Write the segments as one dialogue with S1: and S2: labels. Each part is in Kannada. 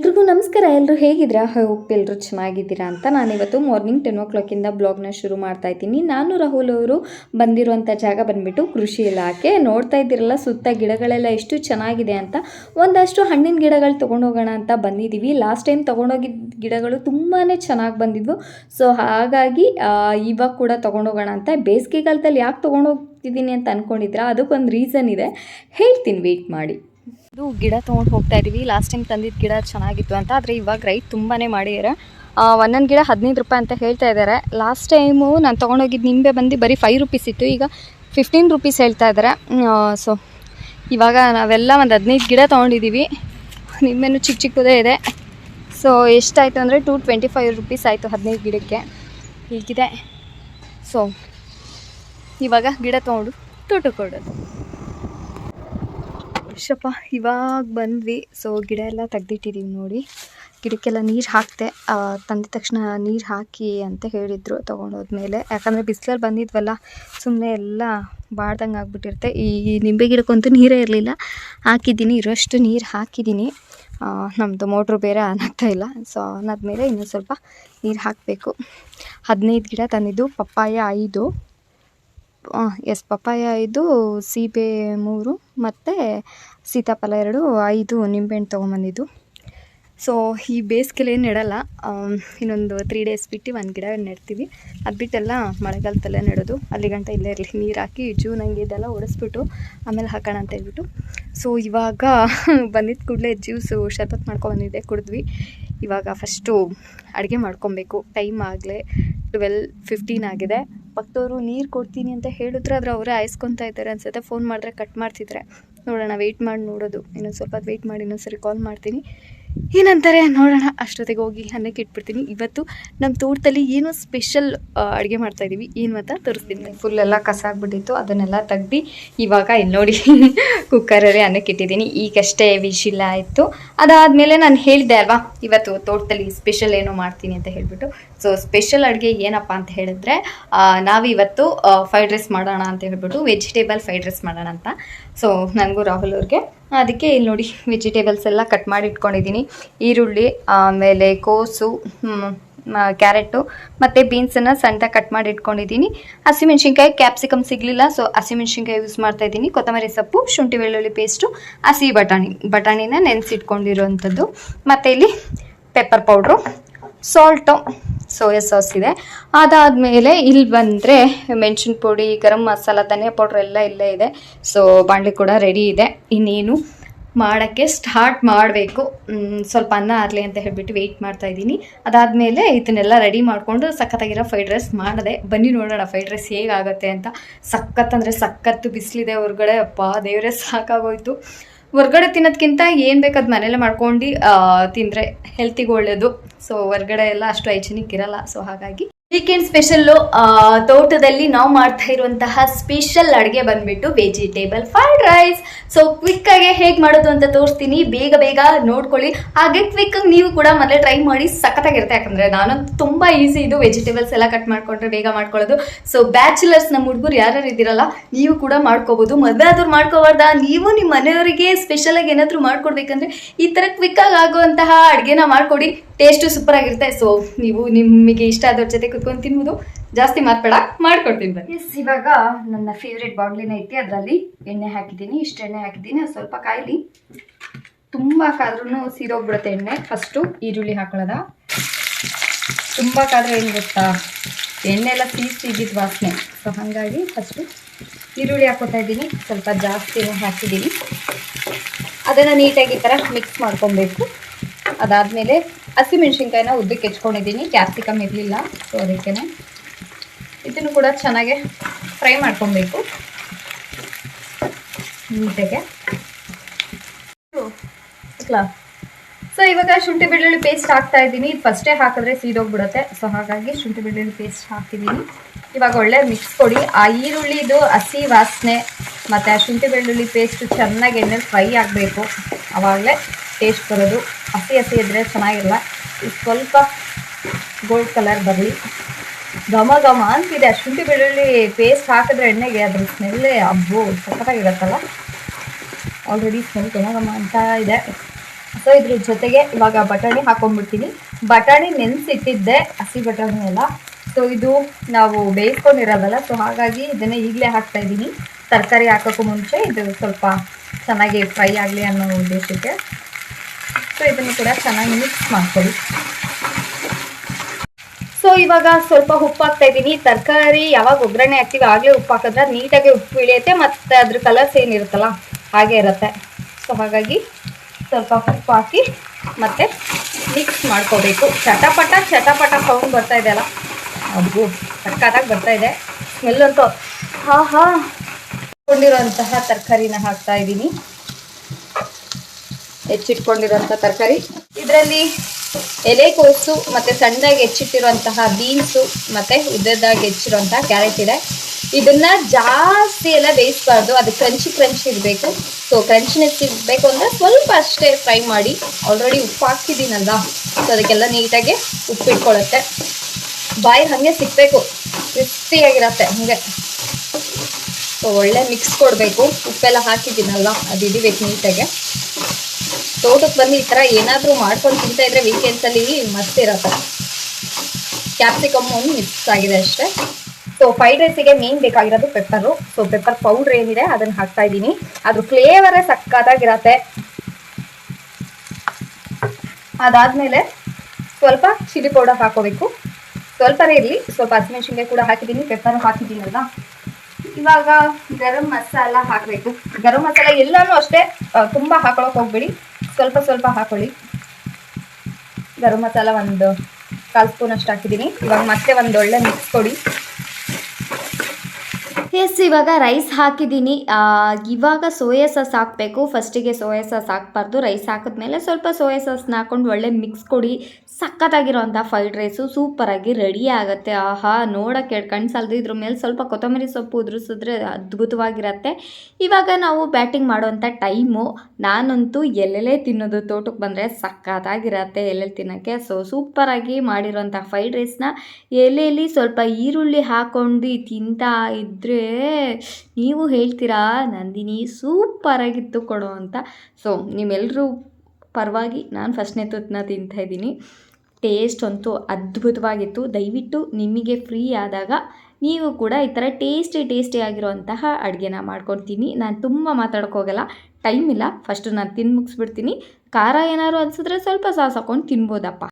S1: ಎಲ್ರಿಗೂ ನಮಸ್ಕಾರ. ಎಲ್ಲರೂ ಹೇಗಿದ್ದೀರಾ? ಹೋಪ್ ಎಲ್ಲರೂ ಚೆನ್ನಾಗಿದ್ದೀರಾ ಅಂತ ನಾನಿವತ್ತು ಮಾರ್ನಿಂಗ್ ಟೆನ್ ಓ ಕ್ಲಾಕಿಂದ ಬ್ಲಾಗ್ನ ಶುರು ಮಾಡ್ತಾ ಇದ್ದೀನಿ. ನಾನು ರಾಹುಲ್ ಅವರು ಬಂದಿರುವಂಥ ಜಾಗ ಬಂದುಬಿಟ್ಟು ಕೃಷಿ ಇಲಾಖೆ. ನೋಡ್ತಾ ಇದ್ದೀರಲ್ಲ, ಸುತ್ತ ಗಿಡಗಳೆಲ್ಲ ಎಷ್ಟು ಚೆನ್ನಾಗಿದೆ ಅಂತ. ಒಂದಷ್ಟು ಹಣ್ಣಿನ ಗಿಡಗಳು ತೊಗೊಂಡೋಗೋಣ ಅಂತ ಬಂದಿದ್ದೀವಿ. ಲಾಸ್ಟ್ ಟೈಮ್ ತೊಗೊಂಡೋಗಿದ್ದ ಗಿಡಗಳು ತುಂಬಾ ಚೆನ್ನಾಗಿ ಬಂದಿದ್ವು. ಸೊ ಹಾಗಾಗಿ ಇವಾಗ ಕೂಡ ತೊಗೊಂಡೋಗೋಣ ಅಂತ. ಬೇಸಿಗೆಗಾಲದಲ್ಲಿ ಯಾಕೆ ತೊಗೊಂಡೋಗ್ತಿದ್ದೀನಿ ಅಂತ ಅಂದ್ಕೊಂಡಿದ್ರೆ ಅದಕ್ಕೊಂದು ರೀಸನ್ ಇದೆ. ಹೇಳ್ತೀನಿ ವೆಯ್ಟ್ ಮಾಡಿ. ಇದು ಗಿಡ ತೊಗೊಂಡು ಹೋಗ್ತಾ ಇದೀವಿ ಲಾಸ್ಟ್ ಟೈಮ್ ತಂದಿದ್ದ ಗಿಡ ಚೆನ್ನಾಗಿತ್ತು ಅಂತ. ಆದರೆ ಇವಾಗ ರೈಟ್ ತುಂಬಾ ಮಾಡಿದ್ದಾರೆ ಒಂದೊಂದು ಗಿಡ ಹದಿನೈದು ರೂಪಾಯಿ ಅಂತ ಹೇಳ್ತಾ ಇದ್ದಾರೆ. ಲಾಸ್ಟ್ ಟೈಮು ನಾನು ತೊಗೊಂಡೋಗಿದ್ದು ನಿಂಬೆ ಬಂದು ಬರೀ ಫೈವ್ ರುಪೀಸ್ ಇತ್ತು. ಈಗ ಫಿಫ್ಟೀನ್ ರುಪೀಸ್ ಹೇಳ್ತಾ ಇದ್ದಾರೆ. ಸೊ ಇವಾಗ ನಾವೆಲ್ಲ ಒಂದು ಹದಿನೈದು ಗಿಡ ತೊಗೊಂಡಿದ್ದೀವಿ ನಿಂಬೆನೂ ಚಿಕ್ಕ ಚಿಕ್ಕದೇ ಇದೆ. ಸೊ ಎಷ್ಟಾಯಿತು ಅಂದರೆ ಟೂ ಟ್ವೆಂಟಿ ಫೈವ್ ರುಪೀಸ್ ಆಯಿತು ಹದಿನೈದು ಗಿಡಕ್ಕೆ. ಹೀಗಿದೆ. ಸೊ ಇವಾಗ ಗಿಡ ತೊಗೊಂಡು ತೋಟಕ್ಕೆ ಕೊಡೋದು ಶಪ್ಪ ಇವಾಗ ಬಂದ್ವಿ. ಸೊ ಗಿಡ ಎಲ್ಲ ತೆಗ್ದಿಟ್ಟಿದ್ದೀವಿ ನೋಡಿ. ಗಿಡಕ್ಕೆಲ್ಲ ನೀರು ಹಾಕ್ತೆ ತಂದ ತಕ್ಷಣ ನೀರು ಹಾಕಿ ಅಂತ ಹೇಳಿದರು ತೊಗೊಂಡೋದ್ಮೇಲೆ. ಯಾಕಂದರೆ ಬಿಸಿಲಲ್ಲಿ ಬಂದಿದ್ವಲ್ಲ ಸುಮ್ಮನೆ ಎಲ್ಲ ಬಾಡ್ದಂಗೆ ಆಗ್ಬಿಟ್ಟಿರುತ್ತೆ. ಈ ನಿಂಬೆ ಗಿಡಕ್ಕಂತೂ ನೀರೇ ಇರಲಿಲ್ಲ. ಹಾಕಿದ್ದೀನಿ, ಇರೋಷ್ಟು ನೀರು ಹಾಕಿದ್ದೀನಿ. ನಮ್ಮದು ಮೋಟ್ರು ಬೇರೆ ಆನ್ ಆಗ್ತಾ ಇಲ್ಲ. ಸೊ ಆನ್ ಆದಮೇಲೆ ಇನ್ನೂ ಸ್ವಲ್ಪ ನೀರು ಹಾಕಬೇಕು. ಹದಿನೈದು ಗಿಡ ತಂದಿದ್ದು, ಪಪ್ಪಾಯ ಐದು. ಎಸ್, ಪಪ್ಪಾಯ ಐದು, ಸೀಬೆ ಮೂರು, ಮತ್ತು ಸೀತಾಫಲ ಎರಡು, ಐದು ನಿಂಬೆಹಣ್ಣು ತೊಗೊಂಬಂದಿದ್ದು. ಸೊ ಈ ಬೇಸಿಗೆಲಿ ಏನು ನೆಡಲ್ಲ. ಇನ್ನೊಂದು ತ್ರೀ ಡೇಸ್ ಬಿಟ್ಟು ಒಂದು ಗಿಡ ನೆಡ್ತೀವಿ. ಅದು ಬಿಟ್ಟೆಲ್ಲ ಮಳೆಗಾಲದಲ್ಲೇ ನೆಡೋದು. ಅಲ್ಲಿ ಗಂಟ ಇಲ್ಲೇ ಇರಲಿ. ನೀರು ಹಾಕಿ ಜೂನ್ ಹಂಗೆ ಇದೆಲ್ಲ ಒಡಿಸ್ಬಿಟ್ಟು ಆಮೇಲೆ ಹಾಕೋಣ ಅಂತ ಹೇಳ್ಬಿಟ್ಟು. ಸೊ ಇವಾಗ ಬಂದಿದ್ದ ಕೂಡಲೇ ಜ್ಯೂಸು ಶರ್ಬತ್ ಮಾಡ್ಕೊಂಬಂದಿದ್ದೆ, ಕುಡಿದ್ವಿ. ಇವಾಗ ಫಸ್ಟು ಅಡುಗೆ ಮಾಡ್ಕೊಬೇಕು. ಟೈಮ್ ಆಗಲೇ ಟ್ವೆಲ್ ಫಿಫ್ಟೀನ್ ಆಗಿದೆ. ಪಕ್ಕದವರು ನೀರು ಕೊಡ್ತೀನಿ ಅಂತ ಹೇಳಿದ್ರೆ ಆದರೆ ಅವರೇ ಆಯಿಸ್ಕೊತಾ ಇದ್ದಾರೆ ಅನ್ಸುತ್ತೆ. ಫೋನ್ ಮಾಡಿದ್ರೆ ಕಟ್ ಮಾಡ್ತಿದ್ರೆ. ನೋಡೋಣ ವೆಯ್ಟ್ ಮಾಡಿ ನೋಡೋದು. ಇನ್ನೊಂದು ಸ್ವಲ್ಪ ವೆಯ್ಟ್ ಮಾಡಿ ಇನ್ನೊಂದು ಸರಿ ಕಾಲ್ ಮಾಡ್ತೀನಿ. ಏನಂತಾರೆ? ನೋಡೋಣ. ಅಷ್ಟೊತ್ತಿಗೆ ಹೋಗಿ ಅನ್ನಕ್ಕೆ ಇಟ್ಬಿಡ್ತೀನಿ ಇವತ್ತು ನಮ್ಮ ತೋಟದಲ್ಲಿ ಏನೋ ಸ್ಪೆಷಲ್ ಅಡುಗೆ ಮಾಡ್ತಾ ಇದ್ದೀವಿ ಏನು ಅಂತ ತೋರಿಸ್ತೀನಿ ಫುಲ್ ಎಲ್ಲ ಕಸ ಆಗ್ಬಿಟ್ಟಿತ್ತು. ಅದನ್ನೆಲ್ಲ ತೆಗ್ದು ಇವಾಗ ಇಲ್ಲಿ ನೋಡಿ ಕುಕ್ಕರಲ್ಲಿ ಅನ್ನಕ್ಕೆ ಇಟ್ಟಿದ್ದೀನಿ ಈಗಷ್ಟೇ ವಿಶಿಲ್ಲ ಆಯಿತು. ಅದಾದಮೇಲೆ ನಾನು ಹೇಳಿದೆ ಅಲ್ವಾ, ಇವತ್ತು ತೋಟದಲ್ಲಿ ಸ್ಪೆಷಲ್ ಏನೋ ಮಾಡ್ತೀನಿ ಅಂತ ಹೇಳಿಬಿಟ್ಟು. ಸೊ ಸ್ಪೆಷಲ್ ಅಡುಗೆ ಏನಪ್ಪ ಅಂತ ಹೇಳಿದ್ರೆ ನಾವಿವತ್ತು ಫ್ರೈಡ್ ರೈಸ್ ಮಾಡೋಣ ಅಂತ ಹೇಳ್ಬಿಟ್ಟು ವೆಜಿಟೇಬಲ್ ಫ್ರೈಡ್ ರೈಸ್ ಮಾಡೋಣ ಅಂತ. ಸೊ ನನಗೂ ರಾಹುಲ್ ಅವ್ರಿಗೆ. ಅದಕ್ಕೆ ಇಲ್ಲಿ ನೋಡಿ ವೆಜಿಟೇಬಲ್ಸ್ ಎಲ್ಲ ಕಟ್ ಮಾಡಿ ಇಟ್ಕೊಂಡಿದ್ದೀನಿ. ಈರುಳ್ಳಿ, ಆಮೇಲೆ ಕೋಸು ಕ್ಯಾರೆಟು, ಮತ್ತು ಬೀನ್ಸನ್ನು ಸಣ್ಣದಾಗಿ ಕಟ್ ಮಾಡಿ ಇಟ್ಕೊಂಡಿದ್ದೀನಿ. ಹಸಿಮೆಣ್ಸಿನ್ಕಾಯಿ ಕ್ಯಾಪ್ಸಿಕಮ್ ಸಿಗಲಿಲ್ಲ ಸೊ ಹಸಿಮೆಣ್ಸಿನ್ಕಾಯಿ ಯೂಸ್ ಮಾಡ್ತಾ ಇದ್ದೀನಿ. ಕೊತ್ತಂಬರಿ ಸೊಪ್ಪು, ಶುಂಠಿ ಬೆಳ್ಳುಳ್ಳಿ ಪೇಸ್ಟು ಹಸಿ ಬಟಾಣಿ, ಬಟಾಣಿನ ನೆನೆಸಿಟ್ಕೊಂಡಿರೋವಂಥದ್ದು ಮತ್ತು ಇಲ್ಲಿ pepper powder salt soya sauce ಇದೆ. ಅದಾದಮೇಲೆ ಇಲ್ಲಿ ಬಂದರೆ ಮೆಣಸಿನ ಪುಡಿ, ಗರಂ ಮಸಾಲ, ಧನಿಯಾ ಪೌಡ್ರ್ ಎಲ್ಲ ಇಲ್ಲೇ ಇದೆ. ಸೊ ಬಾಣಲಿ ಕೂಡ ರೆಡಿ ಇದೆ. ಇನ್ನೇನು? ಮಾಡೋಕ್ಕೆ ಸ್ಟಾರ್ಟ್ ಮಾಡಬೇಕು. ಸ್ವಲ್ಪ ಅನ್ನ ಆಗಲಿ ಅಂತ ಹೇಳ್ಬಿಟ್ಟು ವೆಯ್ಟ್ ಮಾಡ್ತಾ ಇದ್ದೀನಿ. ಅದಾದಮೇಲೆ ಇದನ್ನೆಲ್ಲ ರೆಡಿ ಮಾಡಿಕೊಂಡು ಸಖತ್ತಾಗಿರೋ ಫ್ರೈಡ್ ರೈಸ್ ಮಾಡಿದೆ, ಬನ್ನಿ ನೋಡೋಣ ಫ್ರೈಡ್ ರೈಸ್ ಹೇಗಾಗುತ್ತೆ ಅಂತ. ಸಖತ್ ಅಂದರೆ ಸಖತ್ತು ಬಿಸಿಲಿದೆ ಹೊರಗಡೆ. ಅಪ್ಪ, ದೇವರೇ, ಸಾಕಾಗೋಯ್ತು. ಹೊರ್ಗಡೆ ತಿನ್ನೋದ್ಕಿಂತ ಏನು ಬೇಕು ಅದು ಮನೇಲೆ ಮಾಡ್ಕೊಂಡು ತಿಂದರೆ ಹೆಲ್ತಿಗೆ ಒಳ್ಳೆಯದು ಸೊ ಹೊರ್ಗಡೆ ಎಲ್ಲ ಅಷ್ಟು ಹೈಜಿನಿಕ್ ಇರಲ್ಲ. ಸೊ ಹಾಗಾಗಿ ವೀಕೆಂಡ್ ಸ್ಪೆಷಲ್ಲು ತೋಟದಲ್ಲಿ ನಾವು ಮಾಡ್ತಾ ಇರುವಂತಹ ಸ್ಪೆಷಲ್ ಅಡುಗೆ ಬಂದ್ಬಿಟ್ಟು vegetable fried rice so quick ಆಗಿ ಹೇಗೆ ಮಾಡೋದು ಅಂತ ತೋರಿಸ್ತೀನಿ. ಬೇಗ ಬೇಗ ನೋಡ್ಕೊಳ್ಳಿ. ಹಾಗೆ ಕ್ವಿಕ್ ಆಗಿ ನೀವು ಕೂಡ ಮೊದಲೇ ಟ್ರೈ ಮಾಡಿ ಸಖತ್ತಾಗಿರುತ್ತೆ. ಯಾಕಂದರೆ ನಾನಂತೂ ತುಂಬಾ ಈಸಿ ಇದು ವೆಜಿಟೇಬಲ್ಸ್ ಎಲ್ಲ ಕಟ್ ಮಾಡ್ಕೊಂಡ್ರೆ ಬೇಗ ಮಾಡ್ಕೊಳ್ಳೋದು. ಸೊ ಬ್ಯಾಚುಲರ್ಸ್ ನಮ್ಮ ಹುಡುಗರು ಯಾರ್ಯಾರು ಇದ್ದೀರಲ್ಲ, ನೀವು ಕೂಡ ಮಾಡ್ಕೋಬಹುದು ಮದುವೆ ಆದ್ರೂ ಮಾಡ್ಕೋಬಾರ್ದ? ನೀವು ನಿಮ್ಮ ಮನೆಯವರಿಗೆ ಸ್ಪೆಷಲ್ ಆಗಿ ಏನಾದ್ರು ಮಾಡ್ಕೊಡ್ಬೇಕಂದ್ರೆ ಈ ತರ ಕ್ವಿಕ್ ಆಗಿ ಆಗುವಂತಹ ಅಡುಗೆನ ಮಾಡ್ಕೊಡಿ. ಟೇಸ್ಟು ಸೂಪರ್ ಆಗಿರುತ್ತೆ. ಸೊ ನೀವು ನಿಮಗೆ ಇಷ್ಟ ಆದವ್ರ ಜೊತೆ ಕುತ್ಕೊಂಡು ತಿನ್ಬೋದು. ಜಾಸ್ತಿ ಮಾತ್ಬೇಡ ಮಾಡ್ಕೊಡ್ತೀನಿ ಬನ್ನಿ. ಎಸ್ ಇವಾಗ ನನ್ನ ಫೇವ್ರೆಟ್ ಬಾಂಡ್ಲಿನ ಐತಿ. ಅದರಲ್ಲಿ ಎಣ್ಣೆ ಹಾಕಿದ್ದೀನಿ. ಇಷ್ಟು ಎಣ್ಣೆ ಹಾಕಿದ್ದೀನಿ. ಅದು ಸ್ವಲ್ಪ ಕಾಯಿಲಿ. ತುಂಬ ಕಾದ್ರೂ ಸೀದೋಗ್ಬಿಡುತ್ತೆ ಎಣ್ಣೆ. ಫಸ್ಟು ಈರುಳ್ಳಿ ಹಾಕೊಳ್ಳೋದ? ತುಂಬ ಕಾದ್ರೆ ಏನು ಗೊತ್ತಾ? ಎಣ್ಣೆ ಎಲ್ಲ ಸೀಸ್ ಸಿಗಿದ್ದು ವಾಸನೆ. ಸೊ ಹಾಗಾಗಿ ಫಸ್ಟು ಈರುಳ್ಳಿ ಹಾಕೋತಾ ಇದ್ದೀನಿ. ಸ್ವಲ್ಪ ಜಾಸ್ತಿನೇ ಹಾಕಿದ್ದೀನಿ. ಅದನ್ನು ನೀಟಾಗಿ ಈ ಥರ ಮಿಕ್ಸ್ ಮಾಡ್ಕೊಬೇಕು. ಅದಾದಮೇಲೆ ಹಸಿಮೆಣ್ಸಿನ್ಕಾಯಿನ ಉದ್ದಕ್ಕೆ ಹೆಚ್ಕೊಂಡಿದ್ದೀನಿ. ಕ್ಯಾಪ್ಸಿಕಮ್ ಇರಲಿಲ್ಲ ಸೊ ಅದಕ್ಕೇ ಇದನ್ನು ಕೂಡ ಚೆನ್ನಾಗೆ ಫ್ರೈ ಮಾಡ್ಕೊಬೇಕು. ನೀಟಾಗೆ ಸೊ ಇವಾಗ ಶುಂಠಿ ಬೆಳ್ಳುಳ್ಳಿ ಪೇಸ್ಟ್ ಹಾಕ್ತಾ ಇದ್ದೀನಿ. ಇದು ಫಸ್ಟೇ ಹಾಕಿದ್ರೆ ಸೀದೋಗ್ಬಿಡುತ್ತೆ ಸೊ ಹಾಗಾಗಿ ಶುಂಠಿ ಬೆಳ್ಳುಳ್ಳಿ ಪೇಸ್ಟ್ ಹಾಕಿದ್ದೀನಿ ಇವಾಗ ಒಳ್ಳೆ ಮಿಕ್ಸ್ ಕೊಡಿ. ಆ ಈರುಳ್ಳಿದು ಹಸಿ ವಾಸನೆ ಮತ್ತು ಆ ಶುಂಠಿ ಬೆಳ್ಳುಳ್ಳಿ ಪೇಸ್ಟ್ ಚೆನ್ನಾಗಿ ಎಣ್ಣೆ ಫ್ರೈ ಆಗಬೇಕು. ಆವಾಗಲೇ ಟೇಸ್ಟ್ ಬರೋದು. ಹಸಿ ಹಸಿ ಇದ್ದರೆ ಚೆನ್ನಾಗಿಲ್ಲ. ಸ್ವಲ್ಪ ಗೋಲ್ಡ್ ಕಲರ್ ಬರಲಿ. ಘಮ ಘಮ ಅಂತಿದೆ. ಆ ಶುಂಠಿ ಬೆಳ್ಳುಳ್ಳಿ ಪೇಸ್ಟ್ ಹಾಕಿದ್ರೆ ಎಣ್ಣೆಗೆ ಅದ್ರ ಸ್ಮೆಲ್ಲೇ ಅಬ್ಬು ಸಖತ್ತಾಗಿರುತ್ತಲ್ಲ ಆಲ್ರೆಡಿ ಸ್ಮೆಲ್ ಘಮ ಘಮ ಅಂತ ಇದೆ. ಸೊ ಇದ್ರ ಜೊತೆಗೆ ಇವಾಗ ಬಟಾಣಿ ಹಾಕೊಂಡ್ಬಿಡ್ತೀನಿ. ಬಟಾಣಿ ನೆನೆಸಿಟ್ಟಿದ್ದೆ, ಹಸಿ ಬಟಾಣಿ ಎಲ್ಲ. ಸೊ ಇದು ನಾವು ಬೇಯಿಸ್ಕೊಂಡಿರೋದಲ್ಲ. ಸೊ ಹಾಗಾಗಿ ಇದನ್ನ ಈಗಲೇ ಹಾಕ್ತಾ ಇದ್ದೀನಿ. ತರಕಾರಿ ಹಾಕೋಕ್ಕೂ ಮುಂಚೆ, ಇದು ಸ್ವಲ್ಪ ಚೆನ್ನಾಗಿ ಫ್ರೈ ಆಗಲಿ ಅನ್ನೋ ಉದ್ದೇಶಕ್ಕೆ. ಸೊ ಇದನ್ನು ಕೂಡ ಚೆನ್ನಾಗಿ ಮಿಕ್ಸ್ ಮಾಡ್ಕೊಳ್ಳಿ. ಸೊ ಇವಾಗ ಸ್ವಲ್ಪ ಉಪ್ಪು ಹಾಕ್ತಾ ಇದ್ದೀನಿ. ತರಕಾರಿ ಯಾವಾಗ ಒಗ್ಗರಣೆ ಹಾಕ್ತೀವಿ ಆಗಲೇ ಉಪ್ಪು ಹಾಕಿದ್ರೆ ನೀಟಾಗಿ ಉಪ್ಪು ಇಳಿಯುತ್ತೆ ಮತ್ತು ಅದ್ರ ಕಲರ್ಸ್ ಏನಿರುತ್ತಲ್ಲ ಹಾಗೆ ಇರುತ್ತೆ. ಸೊ ಹಾಗಾಗಿ ಸ್ವಲ್ಪ ಉಪ್ಪು ಹಾಕಿ ಮತ್ತೆ ಮಿಕ್ಸ್ ಮಾಡ್ಕೋಬೇಕು. ಚಟಪಟ ಚಟಪಟ ಸೌಂಡ್ ಬರ್ತಾ ಇದೆ ಅಲ್ಲ? ಅದು ಸಕ್ಕತ್ತಾಗಿ ಬರ್ತಾ ಇದೆ. ಸ್ಮೆಲ್ ಅಂತೂ ಹಾ ಹಾ ಕೊಂಡಿರುವಂತಹ ತರಕಾರಿನ ಹಾಕ್ತಾ ಇದ್ದೀನಿ. ಹೆಚ್ಚಿಟ್ಕೊಂಡಿರುವಂಥ ತರಕಾರಿ. ಇದರಲ್ಲಿ ಎಲೆಕೋಸು ಮತ್ತು ಸಣ್ಣದಾಗಿ ಹೆಚ್ಚಿಟ್ಟಿರುವಂತಹ ಬೀನ್ಸು ಮತ್ತು ಉದ್ದದಾಗಿ ಹೆಚ್ಚಿರುವಂತಹ ಕ್ಯಾರೆಟ್ ಇದೆ. ಇದನ್ನ ಜಾಸ್ತಿ ಎಲ್ಲ ಬೇಯಿಸಬಾರ್ದು. ಅದು ಕ್ರಂಚಿ ಕ್ರಂಚಿ ಇರಬೇಕು. ಸೊ ಕ್ರಂಚಿನೆಸ್ ಇರಬೇಕು ಅಂದರೆ ಸ್ವಲ್ಪ ಅಷ್ಟೇ ಫ್ರೈ ಮಾಡಿ. ಆಲ್ರೆಡಿ ಉಪ್ಪು ಹಾಕಿದ್ದೀನಲ್ಲ ಸೊ ಅದಕ್ಕೆಲ್ಲ ನೀಟಾಗಿ ಉಪ್ಪು ಇಟ್ಕೊಳ್ಳುತ್ತೆ ಬಾಯಿ ಹಾಗೆ ಸಿಕ್ಕಬೇಕು ಕ್ರಿಸ್ಪಿಯಾಗಿರತ್ತೆ ಹಾಗೆ. ಸೊ ಒಳ್ಳೆ ಮಿಕ್ಸ್ ಕೊಡಬೇಕು. ಉಪ್ಪೆಲ್ಲ ಹಾಕಿದ್ದೀನಲ್ಲ ಅದು ಇಡಿಬೇಕು ನೀಟಾಗೆ. ತೋಟಕ್ಕೆ ಬಂದು ಈ ಥರ ಏನಾದರೂ ಮಾಡ್ಕೊಂಡು ತಿಂತಾ ಇದ್ರೆ ವೀಕೆಂಡ್ಸಲ್ಲಿ ಮಸ್ತ್ ಇರತ್ತೆ. ಕ್ಯಾಪ್ಸಿಕಮ್ ಮಿಕ್ಸ್ ಆಗಿದೆ ಅಷ್ಟೇ. ಸೊ ಫ್ರೈಡ್ ರೈಸಿಗೆ ಮೇನ್ ಬೇಕಾಗಿರೋದು ಪೆಪ್ಪರು ಸೊ ಪೆಪ್ಪರ್ ಪೌಡ್ರ್ ಏನಿದೆ ಅದನ್ನು ಹಾಕ್ತಾ ಇದ್ದೀನಿ. ಅದ್ರ ಫ್ಲೇವರೇ ಸಕ್ಕತ್ತಾಗಿರತ್ತೆ ಅದಾದಮೇಲೆ ಸ್ವಲ್ಪ ಚಿಲ್ಲಿ ಪೌಡರ್ ಹಾಕೋಬೇಕು. ಸ್ವಲ್ಪನೇ ಇರಲಿ. ಸ್ವಲ್ಪ ಹಸಿಮೆಣ್ಸಿನ್ಕಾಯಿ ಕೂಡ ಹಾಕಿದ್ದೀನಿ. ಪೆಪ್ಪರು ಹಾಕಿದ್ದೀನಲ್ಲ ಇವಾಗ ಗರಂ ಮಸಾಲ ಹಾಕಬೇಕು. ಗರಂ ಮಸಾಲ ಎಲ್ಲಾನು ಅಷ್ಟೇ ತುಂಬ ಹಾಕೊಳಕ್ ಹೋಗ್ಬೇಡಿ. ಸ್ವಲ್ಪ ಸ್ವಲ್ಪ ಹಾಕೊಳ್ಳಿ. ಗರಂ ಮಸಾಲ ಒಂದು ಕಾಲು ಸ್ಪೂನ್ ಅಷ್ಟು ಹಾಕಿದ್ದೀನಿ. ಇವಾಗ ಮತ್ತೆ ಒಂದು ಒಳ್ಳೆ ಮಿಕ್ಸ್ ಕೊಡಿ.
S2: ಎಸ್ ಇವಾಗ ರೈಸ್ ಹಾಕಿದ್ದೀನಿ. ಇವಾಗ ಸೋಯಾ ಸಾಸ್ ಹಾಕಬೇಕು. ಫಸ್ಟಿಗೆ ಸೋಯಾ ಸಾಸ್ ಹಾಕಬಾರ್ದು. ರೈಸ್ ಹಾಕಿದ್ಮೇಲೆ ಸ್ವಲ್ಪ ಸೋಯಾ ಸಾಸ್ನ ಹಾಕ್ಕೊಂಡು ಒಳ್ಳೆ ಮಿಕ್ಸ್ ಕೊಡಿ. ಸಖತ್ತಾಗಿರೋಂಥ ಫ್ರೈಡ್ ರೈಸು ಸೂಪರಾಗಿ ರೆಡಿ ಆಗುತ್ತೆ. ಆಹಾ, ನೋಡೋಕ್ಕೆ ಕಣ್ಣು ಸಾಲದು. ಇದ್ರ ಮೇಲೆ ಸ್ವಲ್ಪ ಕೊತ್ತಂಬರಿ ಸೊಪ್ಪು ಉದುರಿಸಿದ್ರೆ ಅದ್ಭುತವಾಗಿರತ್ತೆ. ಇವಾಗ ನಾವು ಬ್ಯಾಟಿಂಗ್ ಮಾಡುವಂಥ ಟೈಮು ನಾನಂತೂ ಎಲ್ಲೆಲ್ಲೇ ತಿನ್ನೋದು ತೋಟಕ್ಕೆ ಬಂದರೆ ಸಖತ್ತಾಗಿರತ್ತೆ ಎಲ್ಲೆಲ್ಲಿ ತಿನ್ನೋಕ್ಕೆ. ಸೊ ಸೂಪರಾಗಿ ಮಾಡಿರೋಂಥ ಫ್ರೈಡ್ ರೈಸ್ನ ಎಲೆಯಲ್ಲಿ ಸ್ವಲ್ಪ ಈರುಳ್ಳಿ ಹಾಕೊಂಡು ತಿಂತಾ ಇದ್ದರೆ ನೀವು ಹೇಳ್ತೀರಾ, ನಂದಿನಿ ಸೂಪರಾಗಿತ್ತು ಕೊಡು ಅಂತ. ಸೊ ನಿಮ್ಮೆಲ್ಲರೂ ಪರವಾಗಿ ನಾನು ಫಸ್ಟ್ನೇ ತುತ್ತನ್ನ ತಿಂತಾಯಿದ್ದೀನಿ ಟೇಸ್ಟ್ ಅಂತೂ ಅದ್ಭುತವಾಗಿತ್ತು. ದಯವಿಟ್ಟು ನಿಮಗೆ ಫ್ರೀ ಆದಾಗ ನೀವು ಕೂಡ ಈ ಥರ ಟೇಸ್ಟಿ ಟೇಸ್ಟಿ ಆಗಿರುವಂತಹ ಅಡುಗೆನ ಮಾಡ್ಕೊಡ್ತೀನಿ. ನಾನು ತುಂಬ ಮಾತಾಡೋಕ್ಕೋಗಲ್ಲ ಟೈಮ್ ಇಲ್ಲ. ಫಸ್ಟು ನಾನು ತಿಂದು ಮುಗಿಸ್ಬಿಡ್ತೀನಿ. ಖಾರ ಏನಾದ್ರು ಅನಿಸಿದ್ರೆ ಸ್ವಲ್ಪ ಸಾಸ್ ಹಾಕ್ಕೊಂಡು ತಿನ್ಬೋದಪ್ಪ.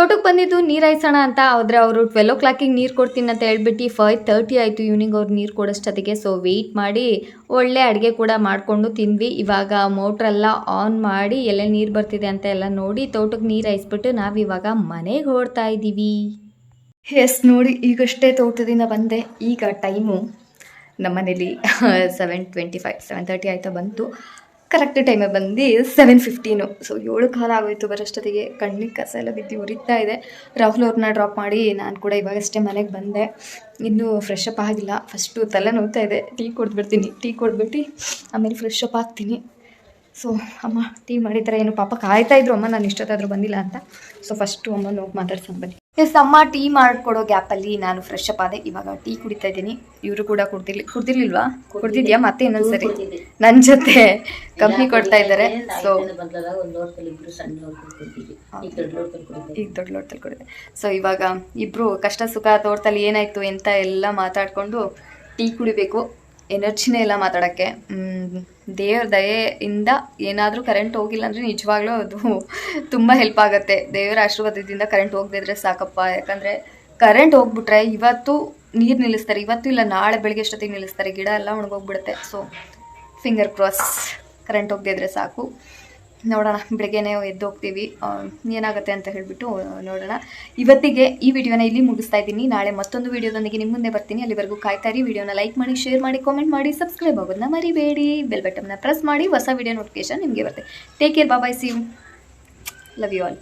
S2: ತೋಟಕ್ಕೆ ಬಂದಿದ್ದು ನೀರು ಹಾಯ್ಸೋಣ ಅಂತ, ಆದರೆ ಅವರು ಟ್ವೆಲ್ ಓ ಕ್ಲಾಕಿಗೆ ನೀರು ಕೊಡ್ತೀನಿ ಅಂತ ಹೇಳ್ಬಿಟ್ಟು ಫೈವ್ ತರ್ಟಿ ಆಯಿತು ಈವ್ನಿಂಗ್ ಅವ್ರು ನೀರು ಕೊಡೋಷ್ಟೊತ್ತಿಗೆ ಸೊ ವೆಯ್ಟ್ ಮಾಡಿ, ಒಳ್ಳೆ ಅಡುಗೆ ಕೂಡ ಮಾಡಿಕೊಂಡು ತಿಂದ್ವಿ. ಇವಾಗ ಮೋಟ್ರೆಲ್ಲ ಆನ್ ಮಾಡಿ ಎಲ್ಲ ನೀರು ಬರ್ತಿದೆ ಅಂತ ಎಲ್ಲ ನೋಡಿ ತೋಟಕ್ಕೆ ನೀರು ಹಾಯಿಸ್ಬಿಟ್ಟು ಇವಾಗ ಮನೆಗೆ ಓಡ್ತಾ ಇದ್ದೀವಿ
S1: ಎಸ್ ನೋಡಿ, ಈಗಷ್ಟೇ ತೋಟದಿಂದ ಬಂದೆ. ಈಗ ಟೈಮು ನಮ್ಮನೇಲಿ seven twenty five seven thirty ಆಯಿತಾ ಬಂತು. ಕರೆಕ್ಟ್ ಟೈಮಿಗೆ ಬಂದು ಸೆವೆನ್ ಫಿಫ್ಟೀನು ಸೊ ಏಳು ಕಾಲ ಆಗೋಯ್ತು ಬರೋಷ್ಟೊತ್ತಿಗೆ. ಕಣ್ಣಿಗೆ ಕಸ ಎಲ್ಲ ಬಿದ್ದು ಉರಿತಾ ಇದೆ. ರಾಹುಲ್ ಅವ್ರನ್ನ ಡ್ರಾಪ್ ಮಾಡಿ ನಾನು ಕೂಡ ಇವಾಗಷ್ಟೇ ಮನೆಗೆ ಬಂದೆ. ಇನ್ನೂ ಫ್ರೆಶ್ ಅಪ್ ಆಗಿಲ್ಲ. ಫಸ್ಟು ತಲೆ ನೋವ್ತಾ ಇದೆ. ಟೀ ಕೊಡ್ಬಿಡ್ತೀನಿ ಟೀ ಕೊಡ್ಬಿಟ್ಟು ಆಮೇಲೆ ಫ್ರೆಶ್ ಅಪ್ ಆಗ್ತೀನಿ. ಸೊ ಅಮ್ಮ ಟೀ ಮಾಡಿದ್ರೆ ಏನು ಪಾಪ ಕಾಯ್ತಾ ಇದ್ರು. ಅಮ್ಮ, ನಾನು ಇಷ್ಟೊತ್ತಾದರೂ ಬಂದಿಲ್ಲ ಅಂತ. ಸೊ ಫಸ್ಟು ಅಮ್ಮ ಹೋಗಿ ಮಾತಾಡ್ಸೋಣ, ಬನ್ನಿ. ಎಸ್ ಅಮ್ಮ ಟೀ ಮಾಡಿಕೊಡೋ ಗ್ಯಾಪಲ್ಲಿ ನಾನು ಫ್ರೆಶ್ ಅಪ್ ಆದೆ. ಇವಾಗ ಟೀ ಕುಡಿತಾ ಇದ್ದೀನಿ. ಇವರು ಕೂಡ ಕುಡ್ದಿರ್ಲಿ ಕುಡ್ದಿರ್ಲಿಲ್ವಾ? ಕುಡ್ದಿದ್ಯಾ? ಮತ್ತೆ ಇನ್ನೊಂದ್ಸರಿ ನನ್ನ ಜೊತೆ ಕಂಪ್ನಿ ಕೊಡ್ತಾ ಇದ್ದಾರೆ. ಸೊ
S3: ಈಗ ದೊಡ್ಡ ಲೋಟದಲ್ಲಿ
S1: ಕುಡಿದೆ. ಸೊ ಇವಾಗ ಇಬ್ರು ಕಷ್ಟ ಸುಖ, ತೋಟದಲ್ಲಿ ಏನಾಯ್ತು ಎಂತ ಎಲ್ಲ ಮಾತಾಡ್ಕೊಂಡು ಟೀ ಕುಡಿಬೇಕು. ಎನರ್ಜಿನೇ ಇಲ್ಲ ಮಾತಾಡೋಕ್ಕೆ. ದೇವ್ರ ದಯೆಯಿಂದ ಏನಾದರೂ ಕರೆಂಟ್ ಹೋಗಿಲ್ಲ ಅಂದರೆ ನಿಜವಾಗ್ಲೂ ಅದು ತುಂಬ ಹೆಲ್ಪ್ ಆಗುತ್ತೆ. ದೇವರ ಆಶೀರ್ವಾದದಿಂದ ಕರೆಂಟ್ ಹೋಗದಿದ್ರೆ ಸಾಕಪ್ಪ. ಯಾಕಂದರೆ ಕರೆಂಟ್ ಹೋಗ್ಬಿಟ್ರೆ ಇವತ್ತು ನೀರು ನಿಲ್ಲಿಸ್ತಾರೆ. ಇವತ್ತು ಇಲ್ಲ, ನಾಳೆ ಬೆಳಗ್ಗೆ ಎಷ್ಟೊತ್ತಿಗೆ ನಿಲ್ಲಿಸ್ತಾರೆ? ಗಿಡ ಎಲ್ಲ ಒಣಗೋಗ್ಬಿಡುತ್ತೆ. ಸೊ ಫಿಂಗರ್ ಕ್ರಾಸ್ ಕರೆಂಟ್ ಹೋಗದೇ ಇದ್ರೆ ಸಾಕು. ನೋಡೋಣ, ಬೆಳಗ್ಗೆನೇ ಎದ್ದು ಹೋಗ್ತೀವಿ. ಏನಾಗುತ್ತೆ ಅಂತ ಹೇಳಿಬಿಟ್ಟು ನೋಡೋಣ. ಇವತ್ತಿಗೆ ಈ ವಿಡಿಯೋನ ಇಲ್ಲಿ ಮುಗಿಸ್ತಾ ಇದ್ದೀನಿ. ನಾಳೆ ಮತ್ತೊಂದು ವಿಡಿಯೋದೊಂದಿಗೆ ನಿಮ್ಮ ಮುಂದೆ ಬರ್ತೀನಿ. ಅಲ್ಲಿವರೆಗೂ ಕಾಯ್ತಾ ಇರಿ ವಿಡಿಯೋನ ಲೈಕ್ ಮಾಡಿ, ಶೇರ್ ಮಾಡಿ, ಕಾಮೆಂಟ್ ಮಾಡಿ, ಸಬ್ಸ್ಕ್ರೈಬ್ ಆಗೋದನ್ನ ಮರಿಬೇಡಿ. ಬೆಲ್ ಬಟನ್ನ ಪ್ರೆಸ್ ಮಾಡಿ, ಹೊಸ ವಿಡಿಯೋ ನೋಟಿಫಿಕೇಶನ್ ನಿಮಗೆ ಬರುತ್ತೆ. Take care bye bye see you love you all